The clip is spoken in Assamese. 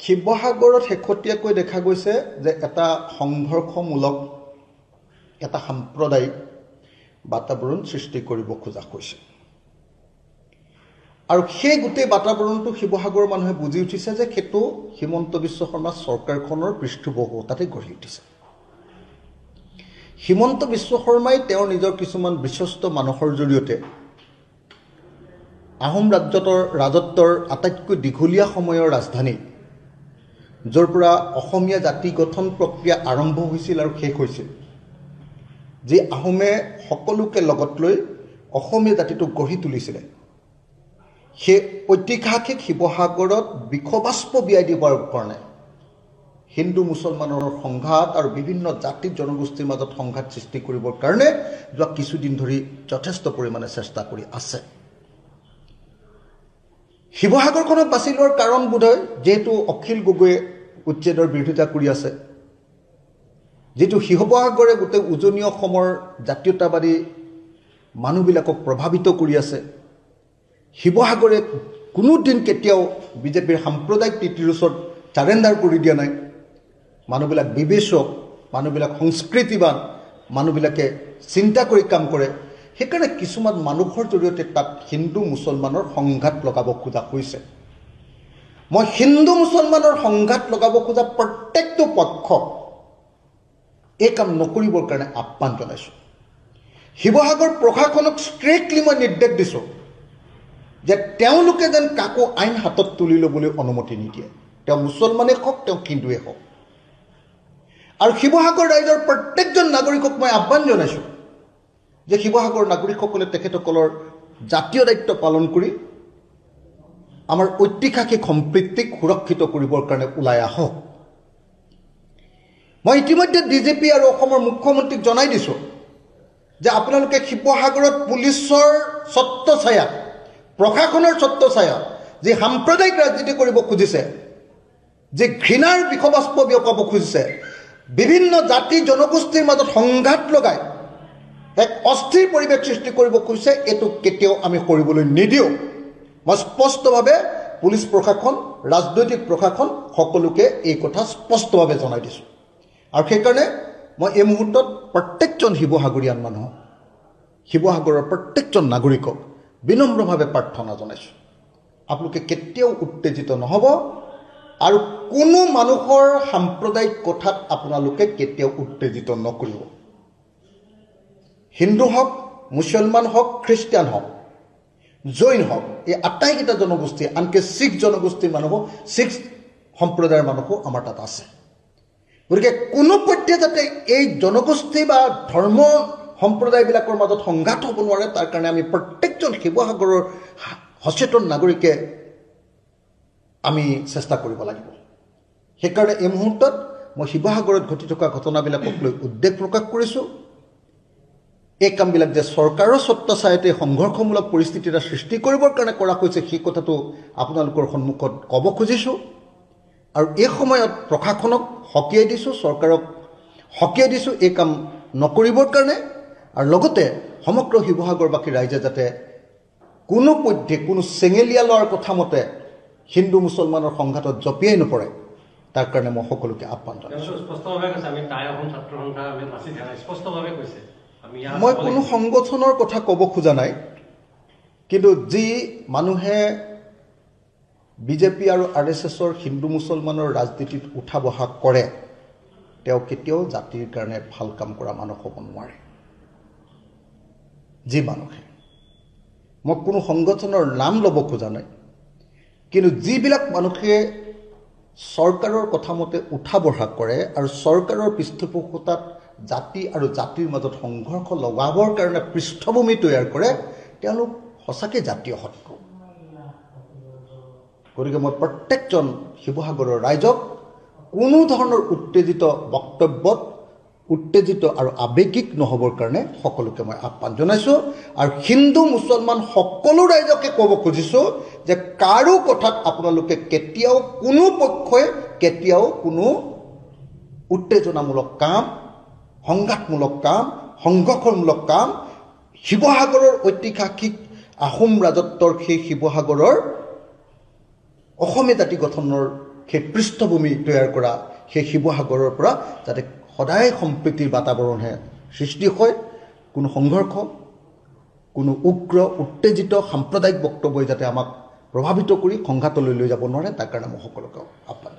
শিৱসাগৰত শেহতীয়াকৈ দেখা গৈছে যে এটা সংঘৰ্ষমূলক এটা সাম্প্ৰদায়িক বাতাবৰণ সৃষ্টি কৰিব খোজা হৈছে আৰু সেই গোটেই বাতাবৰণটো শিৱসাগৰৰ মানুহে বুজি উঠিছে যে সেইটো হিমন্ত বিশ্ব শৰ্মা চৰকাৰখনৰ পৃষ্ঠপোষকতাতে গঢ়ি উঠিছে। হিমন্ত বিশ্ব শৰ্মাই তেওঁৰ নিজৰ কিছুমান বিশ্বস্ত মানুহৰ জৰিয়তে আহোম ৰাজ্যতৰ ৰাজত্বৰ আটাইতকৈ দীঘলীয়া সময়ৰ ৰাজধানী য'ৰ পৰা অসমীয়া জাতি গঠন প্ৰক্ৰিয়া আৰম্ভ হৈছিল আৰু শেষ হৈছিল যি আহোমে সকলোকে লগত লৈ অসমীয়া জাতিটোক গঢ়ি তুলিছিলে। সেই ঐতিহাসিক শিৱসাগৰত বিষবাস্প বিয়াই দিবৰ কাৰণে হিন্দু মুছলমানৰ সংঘাত আৰু বিভিন্ন জাতি জনগোষ্ঠীৰ মাজত সংঘাত সৃষ্টি কৰিবৰ কাৰণে যোৱা কিছুদিন ধৰি যথেষ্ট পৰিমাণে চেষ্টা কৰি আছে। শিৱসাগৰখনক বাছি লোৱাৰ কাৰণ বোধহয় যিহেতু অখিল গগৈয়ে উচ্ছেদৰ বিৰোধিতা কৰি আছে। যিটো শিৱসাগৰে গোটেই উজনি অসমৰ জাতীয়তাবাদী মানুহবিলাকক প্ৰভাৱিত কৰি আছে। শিৱসাগৰে কোনোদিন কেতিয়াও বিজেপিৰ সাম্প্ৰদায়িক নীতিৰ ওচৰত চাৰেণ্ডাৰ কৰি দিয়া নাই। মানুহবিলাক বিবেচক মানুহবিলাক সংস্কৃতিবান মানুহবিলাকে চিন্তা কৰি কাম কৰে। সেইকাৰণে কিছুমান মানুহৰ জৰিয়তে তাত হিন্দু মুছলমানৰ সংঘাত লগাব খোজা হৈছে। মই হিন্দু মুছলমানৰ সংঘাত লগাব খোজা প্ৰত্যেকটো পক্ষক এই কাম নকৰিবৰ কাৰণে আহ্বান জনাইছোঁ। শিৱসাগৰ প্ৰশাসনক ষ্ট্ৰিক্টলি মই নিৰ্দেশ দিছোঁ যে তেওঁলোকে যেন কাকো আইন হাতত তুলি ল'বলৈ অনুমতি নিদিয়ে। তেওঁ মুছলমানেই হওক তেওঁ হিন্দুৱে হওক। আৰু শিৱসাগৰ ৰাইজৰ প্ৰত্যেকজন নাগৰিকক মই আহ্বান জনাইছোঁ যে শিৱসাগৰ নাগৰিকসকলে তেখেতসকলৰ জাতীয় দায়িত্ব পালন কৰি আমাৰ ঐতিহাসিক সম্প্ৰীতিক সুৰক্ষিত কৰিবৰ কাৰণে ওলাই আহক। মই ইতিমধ্যে ডি জি পি আৰু অসমৰ মুখ্যমন্ত্ৰীক জনাই দিছোঁ যে আপোনালোকে শিৱসাগৰত পুলিচৰ ছত্ৰছায়া প্ৰশাসনৰ ছত্ৰছায়া যি সাম্প্ৰদায়িক ৰাজনীতি কৰিব খুজিছে যি ঘৃণাৰ বিষবাস্প বিয়পাব খুজিছে বিভিন্ন জাতি জনগোষ্ঠীৰ মাজত সংঘাত লগাই এক অস্থিৰ পৰিৱেশ সৃষ্টি কৰিব খুজিছে এইটো কেতিয়াও আমি কৰিবলৈ নিদিওঁ। মই স্পষ্টভাৱে পুলিচ প্ৰশাসন ৰাজনৈতিক প্ৰশাসন সকলোকে এই কথা স্পষ্টভাৱে জনাই দিছোঁ। আৰু সেইকাৰণে মই এই মুহূৰ্তত প্ৰত্যেকজন শিৱসাগৰীয়ান মানুহক শিৱসাগৰৰ প্ৰত্যেকজন নাগৰিকক বিনম্ৰভাৱে প্ৰাৰ্থনা জনাইছোঁ। আপোনালোকে কেতিয়াও উত্তেজিত নহ'ব আৰু কোনো মানুহৰ সাম্প্ৰদায়িক কথাত আপোনালোকে কেতিয়াও উত্তেজিত নকৰিব। হিন্দু হওক মুছলমান হওক খ্ৰীষ্টিয়ান হওক জৈন হওক এই আটাইকেইটা জনগোষ্ঠী আনকি শিখ জনগোষ্ঠীৰ মানুহো শিখ সম্প্ৰদায়ৰ মানুহো আমাৰ তাত আছে। গতিকে কোনো পধ্যে যাতে এই জনগোষ্ঠী বা ধৰ্ম সম্প্ৰদায়বিলাকৰ মাজত সংঘাত হ'ব নোৱাৰে তাৰ কাৰণে আমি প্ৰত্যেকজন শিৱসাগৰৰ সচেতন নাগৰিকে আমি চেষ্টা কৰিব লাগিব। সেইকাৰণে এই মুহূৰ্তত মই শিৱসাগৰত ঘটি থকা ঘটনাবিলাকক লৈ উদ্বেগ প্ৰকাশ কৰিছোঁ। এই কামবিলাক যে চৰকাৰৰ স্বত্বাচায়তে সংঘৰ্ষমূলক পৰিস্থিতি এটা সৃষ্টি কৰিবৰ কাৰণে কৰা হৈছে সেই কথাটো আপোনালোকৰ সন্মুখত ক'ব খুজিছোঁ। আৰু এই সময়ত প্ৰশাসনক সকীয়াই দিছোঁ চৰকাৰক সকীয়াই দিছোঁ এই কাম নকৰিবৰ কাৰণে। আৰু লগতে সমগ্ৰ শিৱসাগৰবাসী ৰাইজে যাতে কোনো পধ্যে কোনো চেঙেলীয়া লোৱাৰ কথা মতে হিন্দু মুছলমানৰ সংঘাতত জঁপিয়াই নপৰে তাৰ কাৰণে মই সকলোকে আহ্বান জনাইছোঁ। মই কোনো সংগঠনৰ কথা ক'ব খোজা নাই। কিন্তু যি মানুহে বিজেপি আৰু আৰ এছ এছৰ হিন্দু মুছলমানৰ ৰাজনীতিত উঠা বহা কৰে তেওঁ কেতিয়াও জাতিৰ কাৰণে ভাল কাম কৰা মানুহ হ'ব নোৱাৰে। যি মানুহে। মই কোনো সংগঠনৰ নাম ল'ব খোজা নাই। কিন্তু যিবিলাক মানুহে চৰকাৰৰ কথা মতে উঠা বঢ়া কৰে আৰু চৰকাৰৰ পৃষ্ঠপোষকতাত জাতি আৰু জাতিৰ মাজত সংঘৰ্ষ লগাবৰ কাৰণে পৃষ্ঠভূমি তৈয়াৰ কৰে তেওঁলোক সঁচাকৈ জাতীয় শত্ৰু গতিকে মই প্ৰত্যেকজন শিৱসাগৰৰ ৰাইজক কোনো ধৰণৰ উত্তেজিত বক্তব্যত উত্তেজিত আৰু আৱেগিক নহ'বৰ কাৰণে সকলোকে মই আহ্বান জনাইছোঁ আৰু হিন্দু মুছলমান সকলো ৰাইজকে ক'ব খুজিছোঁ যে কাৰো কথাত আপোনালোকে কেতিয়াও কোনো পক্ষই কেতিয়াও কোনো উত্তেজনামূলক কাম সংঘাতমূলক কাম সংঘৰ্ষমূলক কাম শিৱসাগৰৰ ঐতিহাসিক আহোম ৰাজত্বৰ সেই শিৱসাগৰৰ অসমীয়া জাতি গঠনৰ সেই পৃষ্ঠভূমি তৈয়াৰ কৰা সেই শিৱসাগৰৰ পৰা যাতে সদায় সম্প্ৰীতিৰ বাতাবৰণহে সৃষ্টি হয় কোনো সংঘৰ্ষ কোনো উগ্ৰ উত্তেজিত সাম্প্ৰদায়িক বক্তব্যই যাতে আমাক প্ৰভাৱিত কৰি সংঘাতলৈ লৈ যাব নোৱাৰে তাৰ কাৰণে মই সকলোকে আহ্বান